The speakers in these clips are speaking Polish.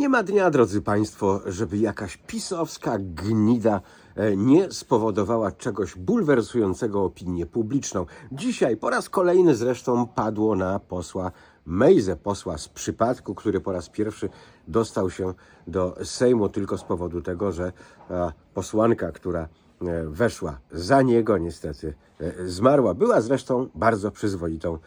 Nie ma dnia, drodzy Państwo, żeby jakaś pisowska gnida e, nie spowodowała czegoś bulwersującego opinię publiczną. Dzisiaj po raz kolejny zresztą padło na posła Mejzę, posła z przypadku, który po raz pierwszy dostał się do Sejmu tylko z powodu tego, że e, posłanka, która e, weszła za niego, niestety zmarła. Była zresztą bardzo przyzwoitą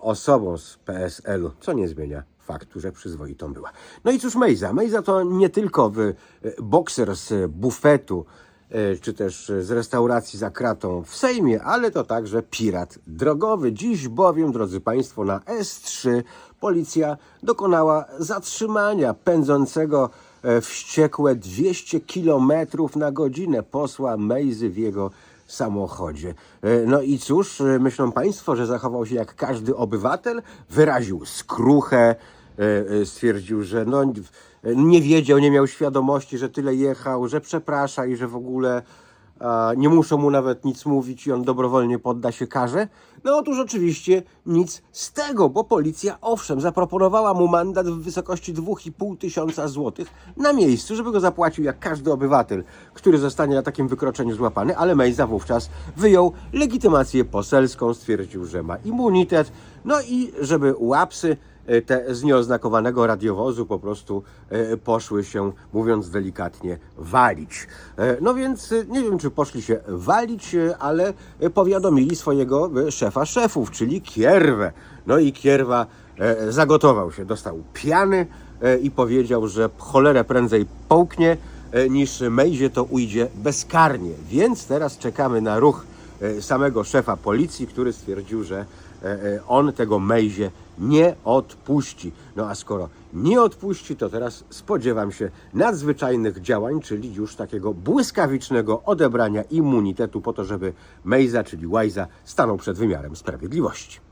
osobą z PSL-u, co nie zmienia faktu, że przyzwoitą była. No i cóż Mejza? Mejza to nie tylko w, e, bokser z bufetu, e, czy też z restauracji za kratą w Sejmie, ale to także pirat drogowy. Dziś bowiem, drodzy Państwo, na S3 policja dokonała zatrzymania pędzącego e, wściekłe 200 km na godzinę posła Mejzy w jego samochodzie. No i cóż, myślą Państwo, że zachował się jak każdy obywatel? Wyraził skruchę, stwierdził, że no, e, nie wiedział, nie miał świadomości, że tyle jechał, że przeprasza i że w ogóle nie muszą mu nawet nic mówić i on dobrowolnie podda się karze? No otóż oczywiście nic z tego, bo policja owszem zaproponowała mu mandat w wysokości 2,5 tysiąca złotych na miejscu, żeby go zapłacił jak każdy obywatel, który zostanie na takim wykroczeniu złapany, ale Mejza wówczas wyjął legitymację poselską, stwierdził, że ma immunitet, no i żeby łapsy e, te z nieoznakowanego radiowozu po prostu e, poszły się, mówiąc delikatnie, walić. E, No więc e, nie wiem, czy poszli się walić, e, ale e, powiadomili swojego e, szefa szefów, czyli Kierwę. No i Kierwa e, zagotował się, dostał piany e, i powiedział, że cholerę prędzej połknie, e, niż Mejzie to ujdzie bezkarnie. Więc teraz czekamy na ruch e, samego szefa policji, który stwierdził, że e, e, on tego Mejzie nie odpuści. No a skoro nie odpuści, to teraz spodziewam się nadzwyczajnych działań, czyli już takiego błyskawicznego odebrania immunitetu po to, żeby Mejza, czyli Łajza, stanął przed wymiarem sprawiedliwości.